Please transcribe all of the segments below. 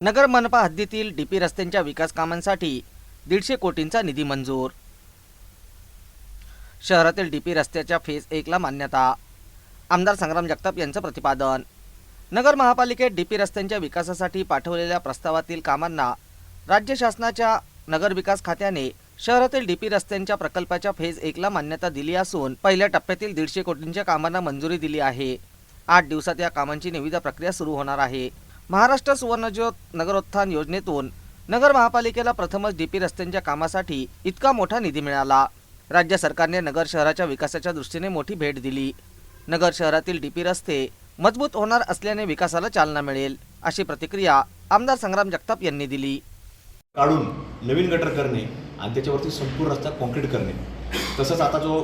नगर मनपा हद्दीतील डीपी रस्त्यांच्या विकास कामांसाठी दीडशे कोटींचा निधी मंजूर. शहरातील डीपी रस्त्याच्या फेज एकला मान्यता. आमदार संग्राम जगताप यांचं प्रतिपादन. नगर महापालिकेत डीपी रस्त्यांच्या विकासासाठी पाठवलेल्या प्रस्तावातील कामांना राज्य शासनाच्या नगर विकास खात्याने शहरातील डीपी रस्त्यांच्या प्रकल्पाच्या फेज एकला मान्यता दिली असून पहिल्या टप्प्यातील दीडशे कोटींच्या कामांना मंजुरी दिली आहे. आठ दिवसात या कामांची निविदा प्रक्रिया सुरू होणार आहे. महाराष्ट्र सुवर्णज्योत नगरोत्थान योजनेतून नगर महापालिकेला प्रथमच डीपी रस्त्यांच्या कामासाठी इतका मोठा निधी मिळाला. राज्य सरकारने नगर शहराच्या विकासाच्या दृष्टीने मोठी भेट दिली. नगर शहरातील डीपी रस्ते मजबूत होणार असल्याने विकासाला चालना मिळेल अशी प्रतिक्रिया आमदार संग्राम जगताप यांनी दिली. काढून नवीन गटर करणे आणि त्याच्यावरती संपूर्ण रस्ता कॉन्क्रीट करणे. तसंच आता जो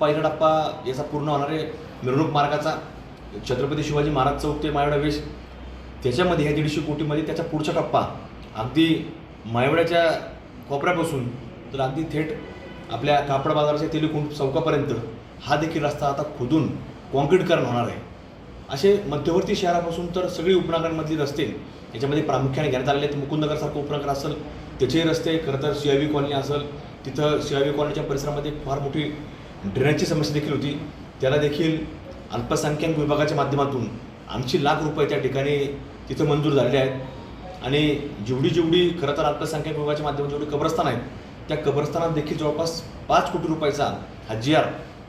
पहिला टप्पा याचा पूर्ण होणारे मिरवणूक मार्गाचा छत्रपती शिवाजी महाराज चौक ते मायवडा वेश त्याच्यामध्ये ह्या दीडशे कोटीमध्ये त्याचा पुढचा टप्पा अगदी मायवड्याच्या कोपऱ्यापासून तर अगदी थेट आपल्या कापड बाजाराच्या तेलकुंड चौकापर्यंत हा देखील रस्ता आता खोदून कॉन्क्रीटकरण होणार आहे. असे मध्यवर्ती शहरापासून तर सगळी उपनगरांमधली रस्ते याच्यामध्ये प्रामुख्याने घेण्यात आलेले आहेत. मुकुंदनगरसारखं उपनगर असेल त्याचेही रस्ते खरं तर सी आय कॉलनी असेल तिथं सी आय कॉलनीच्या परिसरामध्ये फार मोठी ड्रेनेजची समस्या देखील होती. त्याला देखील अल्पसंख्याक विभागाच्या माध्यमातून ऐंशी लाख रुपये त्या ठिकाणी तिथं मंजूर झालेले आहेत. आणि जेवढी जेवढी खरं तर अल्पसंख्याक विभागाच्या माध्यमातून जेवढी कब्रस्तान आहेत त्या कब्रस्तानात देखील जवळपास पाच कोटी रुपयाचा हा जी आर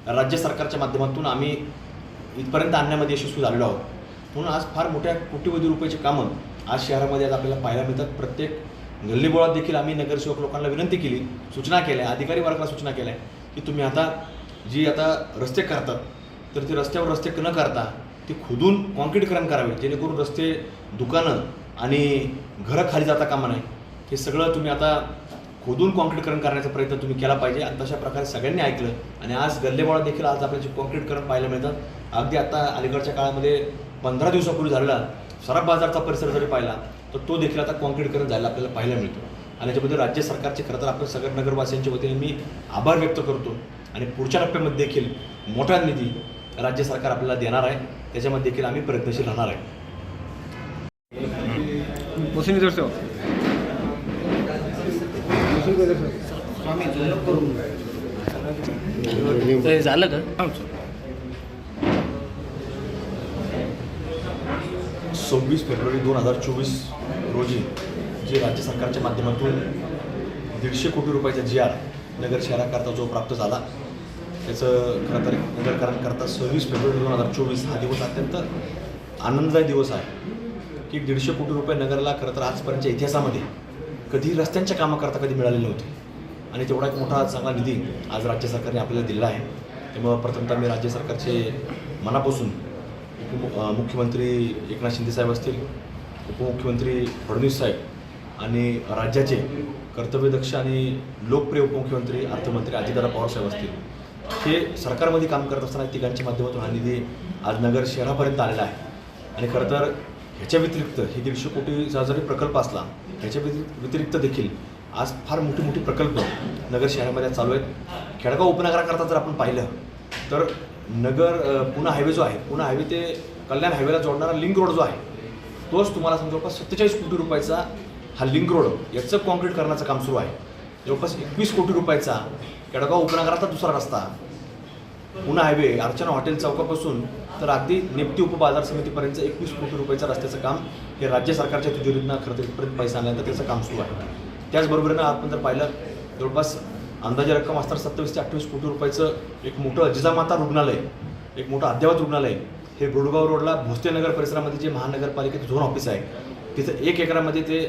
राज्य सरकारच्या माध्यमातून आम्ही इथपर्यंत आणण्यामध्ये यशस्वी झालेलो आहोत. म्हणून आज फार मोठ्या कोटीवधी रुपयाची कामं आज शहरामध्ये आज आपल्याला पाहायला मिळतात. प्रत्येक गल्लीबोळात देखील आम्ही नगरसेवक लोकांना विनंती केली सूचना केल्या अधिकारी वर्गाला सूचना केल्या की तुम्ही आता जी आता रस्ते करतात तर ते रस्त्यावर रस्ते न करता ते खोदून कॉन्क्रीटकरण करावे जेणेकरून रस्ते दुकानं आणि घरं खाली जाता कामा नाही हे सगळं तुम्ही आता खोदून कॉन्क्रीटकरण करण्याचा प्रयत्न तुम्ही केला पाहिजे. आणि तशा प्रकारे सगळ्यांनी ऐकलं आणि आज गल्लेबाळात देखील आज आपल्याचे कॉन्क्रीटकरण पाहायला मिळतात अगदी आता अलीकडच्या काळामध्ये पंधरा दिवसापूर्वी झालेला सराफ बाजारचा परिसर जरी पाहिला तर तो देखील आता कॉन्क्रीटकरण झालेला आपल्याला पाहायला मिळतो. आणि याच्यामध्ये राज्य सरकारचे खरं तर आपण सगळ्या नगरवासियांच्या वतीने मी आभार व्यक्त करतो. आणि पुढच्या टप्प्यामध्ये देखील मोठा निधी राज्य सरकार आपल्याला देणार आहे. त्याच्यामध्ये देखील आम्ही प्रयत्नशील राहणार आहे. मोसमी जोर. ते झालं का? हाँ, सव्वीस फेब्रुवारी दोन हजार चोवीस रोजी जे राज्य सरकारच्या माध्यमातून दीडशे कोटी रुपयाचा जी आर नगर शहराकरता जो प्राप्त झाला त्याचं खरं तर एक कारण करता सव्वीस फेब्रुवारी दोन हजार चोवीस हा दिवस अत्यंत आनंददायी दिवस आहे. की दीडशे कोटी रुपये नगरला खरं तर आजपर्यंतच्या इतिहासामध्ये कधी रस्त्यांच्या कामाकरता कधी मिळालेले नव्हते. आणि तेवढा एक मोठा चांगला निधी आज राज्य सरकारने आपल्याला दिला आहे. त्यामुळं प्रथमतः मी राज्य सरकारचे मनापासून उपमु मुख्यमंत्री एकनाथ शिंदे साहेब असतील उपमुख्यमंत्री फडणवीस साहेब आणि राज्याचे कर्तव्यदक्ष आणि लोकप्रिय उपमुख्यमंत्री अर्थमंत्री अजितदादा पवार साहेब असतील हे सरकारमध्ये काम करत असताना तिघांच्या माध्यमातून हा निधी आज नगर शहरापर्यंत आलेला आहे. आणि खरं तर ह्याच्या व्यतिरिक्त हे दीडशे कोटीचा जरी प्रकल्प असला ह्याच्या व्यतिरिक्त देखील आज फार मोठी मोठी प्रकल्प नगर शहरामध्ये चालू आहेत. खेडगाव उपनगराकरता जर आपण पाहिलं तर नगर पुणे हायवे जो आहे पुणे हायवे ते कल्याण हायवेला जोडणारा लिंक रोड जो आहे तोच तुम्हाला समजा जवळपास सत्तेचाळीस कोटी रुपयाचा हा लिंक रोड याचं कॉन्क्रीट करण्याचं काम सुरू आहे. जवळपास एकवीस कोटी रुपयाचा. केडगाव उपनगराचा दुसरा रस्ता. पुन्हा हायवे अर्चना हॉटेल चौकापासून तर अगदी नेप्ती उपबाजार समितीपर्यंत एकवीस कोटी रुपयाचं रस्त्याचं काम हे राज्य सरकारच्या तिजोरीतनं खरं तर पैसा आणल्यानंतर त्याचं काम सुरू आहे. त्याचबरोबरीनं आपण जर पाहिलं जवळपास अंदाजे रक्कम असताना सत्तावीस ते अठ्ठावीस कोटी रुपयाचं एक मोठं जिजामाता रुग्णालय एक मोठं अद्ययावत रुग्णालय. हे गुडगाव रोडला भोसलेनगर परिसरामध्ये जे महानगरपालिकेचं झोन ऑफिस आहे तिथं एक एकरामध्ये ते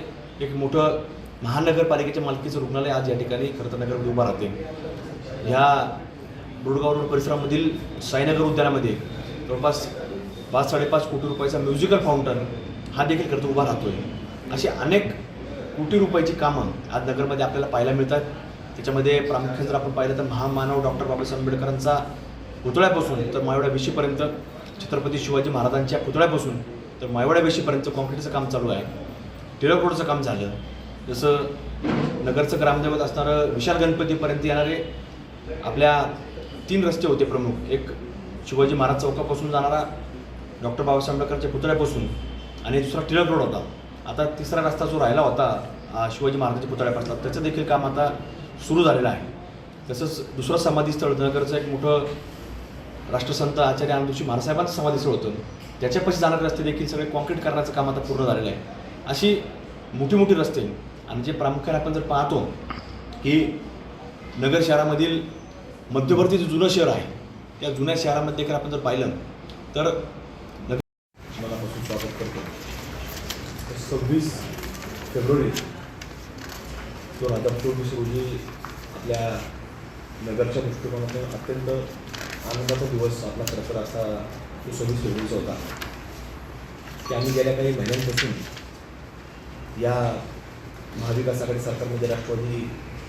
एक मोठं महानगरपालिकेच्या मालकीचं रुग्णालय आज या ठिकाणी खरं तर नगरमध्ये उभं राहते. ह्या बुडगाव रोड परिसरामधील साईनगर उद्यानामध्ये जवळपास पाच साडेपाच कोटी रुपयाचा म्युझिकल फाउंटन हा देखील खरं तर उभा राहतोय. अशी अनेक कोटी रुपयाची कामं आज नगरमध्ये आपल्याला पाहायला मिळतात. त्याच्यामध्ये प्रामुख्याने जर आपण पाहिलं तर महामानव डॉक्टर बाबासाहेब आंबेडकरांचा पुतळ्यापासून तर मायवड्या वेशीपर्यंत छत्रपती शिवाजी महाराजांच्या पुतळ्यापासून तर मायवड्या वेशीपर्यंत कॉन्क्रीटचं काम चालू आहे. टिळक रोडचं काम झालं. जसं नगरचं ग्रामदैवत असणारं विशाल गणपतीपर्यंत येणारे आपल्या तीन रस्ते होते प्रमुख. एक शिवाजी महाराज चौकापासून जाणारा डॉक्टर बाबासाहेब आंबेडकरच्या पुतळ्यापासून आणि दुसरा टिळक रोड होता. आता तिसरा रस्ता जो राहिला होता शिवाजी महाराजांच्या पुतळ्यापासला त्याचं देखील काम आता सुरू झालेलं आहे. तसंच दुसरं समाधीस्थळ नगरचं एक मोठं राष्ट्रसंत आचार्य आनंदोशी महाराजसाहेबांचं समाधीस्थळ होतं. त्याच्यापाशी जाणारे रस्ते देखील सगळे कॉन्क्रीट करण्याचं काम आता पूर्ण झालेलं आहे. अशी मोठी मोठी रस्ते आणि जे प्रामुख्याने आपण जर पाहतो की नगर शहरामधील मध्यवर्ती जे जुनं शहर आहे त्या जुन्या शहरामध्ये जर आपण जर पाहिलं तर नगर मनापासून स्वागत करतो. सव्वीस फेब्रुवारी दोन हजार चोवीस रोजी आपल्या नगरच्या दृष्टिकोनातून अत्यंत आनंदाचा दिवस आपला खरं तर असा तो सव्वीस फेब्रुवारीचा होता. की आम्ही गेल्या काही महिन्यांपासून या महाविकास आघाडी सरकारमध्ये राष्ट्रवादी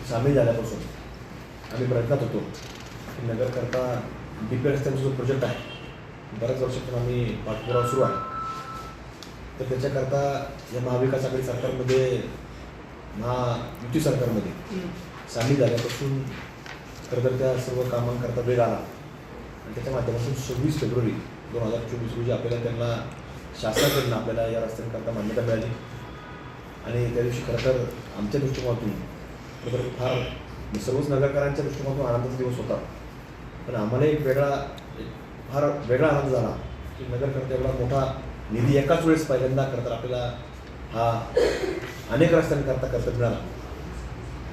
सामील झाल्यापासून आम्ही प्रयत्नात होतो की नगरकरता डी पी रस्त्यांचा जो प्रोजेक्ट आहे बऱ्याच वर्षातून आम्ही पाठपुरावा सुरू आहे. तर त्याच्याकरता या महाविकास आघाडी सरकारमध्ये महायुती सरकारमध्ये सामील झाल्यापासून खरं तर त्या सर्व कामांकरता वेळ आला. आणि त्याच्या माध्यमातून सव्वीस फेब्रुवारी दोन हजार चोवीस रोजी आपल्याला त्यांना शासनाकडून आपल्याला या रस्त्यांकरता मान्यता मिळाली. आणि त्या दिवशी खरं तर आमच्या दृष्टिकोनातून खरं तर फार म्हणजे सर्वच नगरकरांच्या दृष्टिकोनातून आनंदाचा दिवस होता. पण आम्हाला एक वेगळा एक फार वेगळा आनंद झाला. की नगरकरता एवढा मोठा निधी एकाच वेळेस पहिल्यांदा खरं तर आपल्याला हा अनेक रस्त्यांकरता करता मिळाला.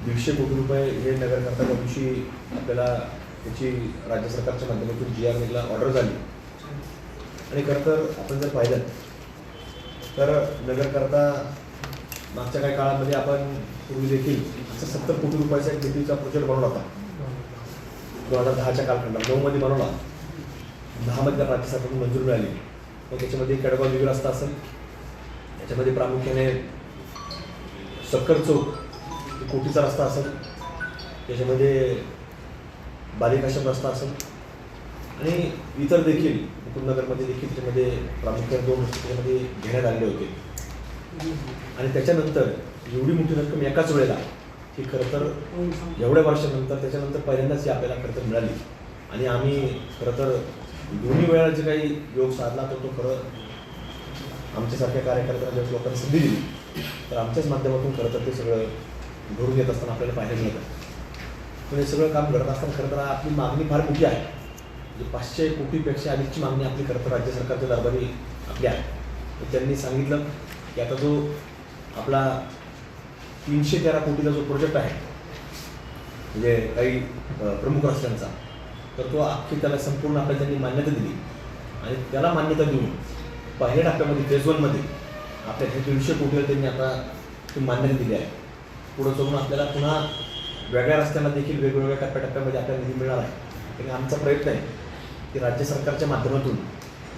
दीडशे कोटी रुपये हे नगरकर्ता त्या दिवशी आपल्याला त्याची राज्य सरकारच्या माध्यमातून जी आर एला ऑर्डर झाली. आणि खरं तर आपण जर पाहिलं तर नगरकर्ता मागच्या काही काळामध्ये आपण पूर्वी देखील असं सत्तर कोटी रुपयाचा एक निधीचा प्रोजेक्ट बनवला होता. दोन हजार दहाच्या कालखंडात नऊमध्ये बनवला दहामध्ये त्याला राज्य सरकारकडून मंजूर मिळाली. मग त्याच्यामध्ये कडगाव विवी रस्ता असेल. त्याच्यामध्ये प्रामुख्याने सक्कर चौक कोटीचा रस्ता असेल. त्याच्यामध्ये बालिकाश्रम रस्ता असेल. आणि इतर देखील मुकुंदनगरमध्ये देखील त्याच्यामध्ये प्रामुख्याने दोन रस्ते त्याच्यामध्ये घेण्यात आलेले होते. आणि त्याच्यानंतर एवढी मोठी रक्कम एकाच वेळेला ही खरं तर एवढ्या वर्षानंतर त्याच्यानंतर पहिल्यांदाच ही आपल्याला खरं तर मिळाली. आणि आम्ही खरं तर दोन्ही वेळा जे काही योग साधला तो तो खरं आमच्यासारख्या कार्यकर्त्यांना जर लोकांनी संधी दिली तर आमच्याच माध्यमातून खरं तर ते सगळं घडून येत असताना आपल्याला पाहायला मिळतं. पण हे सगळं काम घडत असताना खरं तर आपली मागणी फार मोठी आहे. म्हणजे पाचशे कोटीपेक्षा अधिकची मागणी आपली खरं तर राज्य सरकारच्या दरबारी आपली आहे. तर त्यांनी सांगितलं की आता जो आपला तीनशे तेरा कोटीचा जो प्रोजेक्ट आहे म्हणजे काही प्रमुख रस्त्यांचा तर तो अख्खी त्याला संपूर्ण आपल्या त्यांनी मान्यता दिली. आणि त्याला मान्यता देऊन पहिल्या टप्प्यामध्ये फेज वनमध्ये आपल्या हे दीडशे कोटीला त्यांनी आता ती मान्यता दिली आहे. पुढं जाऊन आपल्याला पुन्हा वेगळ्या रस्त्यांना देखील वेगवेगळ्या टप्प्याटप्प्यामध्ये आपल्याला निधी मिळणार आहे. आणि आमचा प्रयत्न आहे की राज्य सरकारच्या माध्यमातून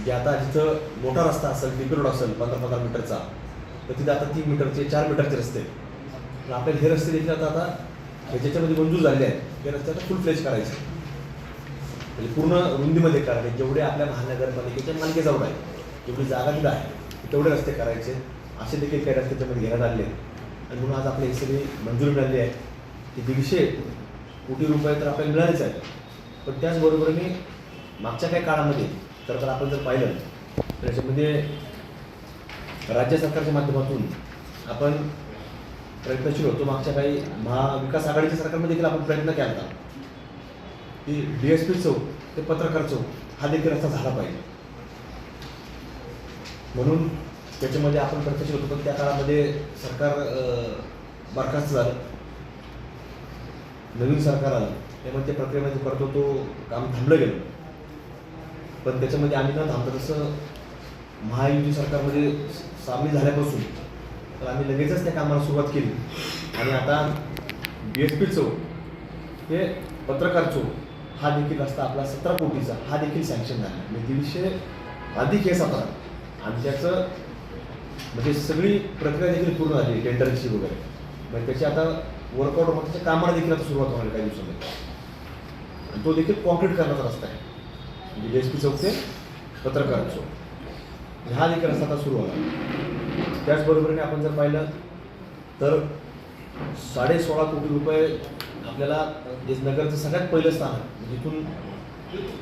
जे आता जिथं मोठा रस्ता असेल डिपी रोड असेल पंधरा पंधरा मीटरचा तर तिथं आता तीन मीटरचे चार मीटरचे रस्ते आहेत. पण आपल्याला हे रस्ते देखील आता आता ज्याच्यामध्ये मंजूर झाले आहेत ते रस्ते आता फुल फ्लेज करायचे म्हणजे पूर्ण रुंदीमध्ये करायचे जेवढे आपल्या महानगरपालिकेच्या मालकीजवळ आहे जेवढी जागा तिथं आहे तेवढे रस्ते करायचे. असे देखील काही रस्ते त्याच्यामध्ये घेण्यात आले आहेत. आणि म्हणून आज आपल्या ही सगळी मंजुरी मिळाली आहे. की दीडशे कोटी रुपये तर आपल्याला मिळालेच आहेत. पण त्याचबरोबरीने मागच्या काही काळामध्ये तर आपण जर पाहिलं तर त्याच्यामध्ये राज्य सरकारच्या माध्यमातून आपण प्रयत्नशील होतो. मागच्या काही महाविकास आघाडीच्या सरकारमध्ये देखील आपण प्रयत्न केला. होता की डी एस पी चौक ते पत्रकार चौक हा देखील रस्ता झाला पाहिजे. म्हणून त्याच्यामध्ये आपण प्रत्यक्ष होतो. पण त्या काळामध्ये सरकार बरखास्त झालं. नवीन सरकार आलं. त्यामुळे त्या प्रक्रियेमध्ये करतो तो काम थांबलं गेलं. पण त्याच्यामध्ये आम्ही न थांबतो तसं महायुती सरकारमध्ये सामील झाल्यापासून तर आम्ही लगेचच त्या कामाला सुरुवात केली. आणि आता बी एस पी चौक हे पत्रकार चौक हा देखील रस्ता आपला सतरा कोटीचा हा देखील सँक्शन झाला. म्हणजे दीडशे अधिक हे सतरा. आणि त्याचं म्हणजे सगळी प्रक्रिया देखील पूर्ण झाली टेंडरची वगैरे. म्हणजे त्याची आता वर्कआउट होऊन त्याच्या कामाला देखील आता सुरुवात होणार काही दिवसामध्ये. आणि तो देखील कॉन्क्रीट करण्याचा रस्ता आहे. म्हणजे एस पी चौक ते पत्रकार चौक. म्हणजे हा देखील रस्ता आता सुरू होणार त्याचबरोबरीने आपण जर पाहिलं तर साडे सोळा कोटी रुपये आपल्याला जे नगरचं सगळ्यात पहिलं स्थान आहे. म्हणजे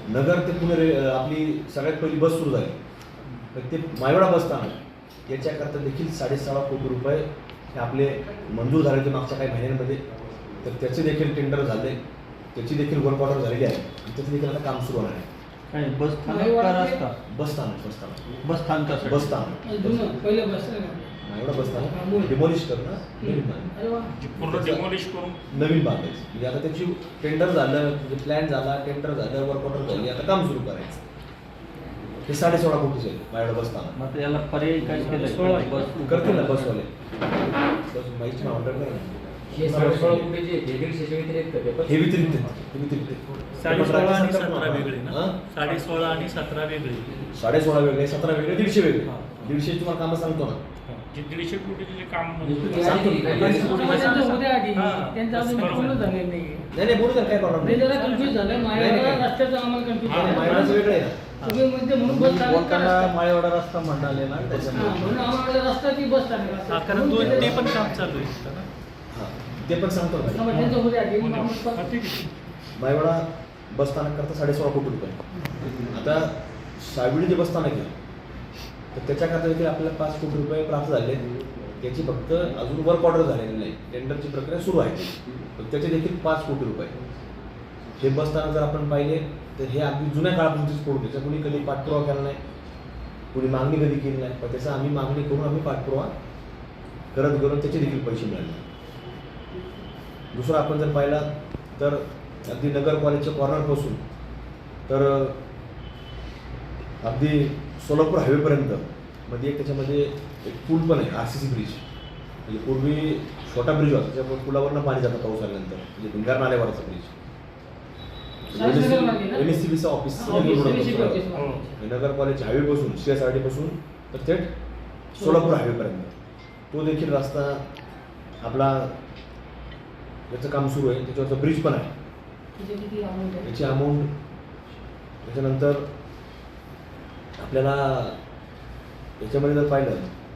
नगर ते पुणे रे आपली सगळ्यात पहिली बस सुरू झाली. तर ते मायवाडा बस स्थानक याच्याकरता देखील साडेसहा कोटी रुपये हे आपले मंजूर झाले होते मागच्या काही महिन्यांमध्ये. तर त्याचे देखील टेंडर झाले. त्याची देखील वर्क ऑर्डर झालेली आहे. आणि त्याचं देखील आता काम सुरू होणार आहे. काय बस स्थानक का रस्ता? बस स्थानक बस स्थानक. बस स्थानकासाठी बस स्थानक जुनं पहिलं बस आहे. ना. हा, एवढं बस स्थानक मूळ. डिमॉलिश कर ना. नवीन बांध. अरे वा. पूर्ण डेमॉलिश करून. नवीन बांधायचं म्हणजे आता त्याची टेंडर झालं म्हणजे प्लॅन झाला टेंडर झालं वर्क ऑर्डर झाली आता काम सुरू करायचं. हे साडे सोळा कोटीचे आहे माझ्याकडे बस स्थानक. मग याला पर्याय काय. केलं बस करतील ना बसवाले. बस माहिती ऑर्डर करा हे साडेसोळा व्यतिरिक्त हे व्यतिरिक्त साडे सोळा आणि सतरा वेगळे ना? साडे सोळा आणि सतरा वेगळे. साडे सोळा वेगळे सतरा वेगळे दीडशे वेगळे. दीडशे तुम्हाला कामं सांगतो ना. जे दीडशे कोटीचे जे काम म्हणजे म्हणजे? सांगतो. हा. नाही नाही नाही बोलू द्या काय प्रॉब्लेम नाही हा, वेगळं आहे ना. तुम्ही म्हणजे रस्ता? माळेवाडा रस्ता म्हणाले ना त्याच्यामुळे. बस. हा, कारण दोन ते पण काम चालू आहे ते पण सांगतो हा, मायवाडा बस स्थानक करता साडे सोळा कोटी रुपये. आता साविडी जे बस स्थानक आहे तर त्याच्याकरता देखील आपल्याला पाच कोटी रुपये प्राप्त झाले त्याची फक्त अजून वर्क ऑर्डर झालेली नाही. टेंडरची प्रक्रिया सुरू आहे. पण त्याचे देखील पाच कोटी रुपये. हे बस स्थानक जर आपण पाहिले तर हे अगदी जुन्या काळापासूनच पडू त्याचा कोणी कधी पाठपुरावा केला नाही कोणी मागणी कधी केली नाही पण त्याचा आम्ही मागणी करून आम्ही पाठपुरावा करत करून त्याचे देखील पैसे मिळाले. दुसरं आपण जर पाहिला तर अगदी नगर कॉलेजच्या कॉर्नरपासून तर अगदी सोलापूर हायवेपर्यंत मध्ये एक त्याच्यामध्ये एक पूल पण आहे आर सी सी ब्रिज म्हणजे पूर्वी छोटा ब्रिज होता त्याच्यामुळे पुलावरनं पाणी जातं पाऊस आल्यानंतर. म्हणजे भिंगार नाल्यावरचा ब्रिज? एम एस सी बीचा ऑफिस. नगर कॉलेज हायवेपासून सी एस आर टीपासून तर थेट सोलापूर. हायवेपर्यंत तो देखील रस्ता आपला याचं काम सुरू आहे त्याच्यावरचं ब्रिज पण आहे? त्याची अमाऊंट त्याच्यानंतर आपल्याला याच्यामध्ये जर पाहिलं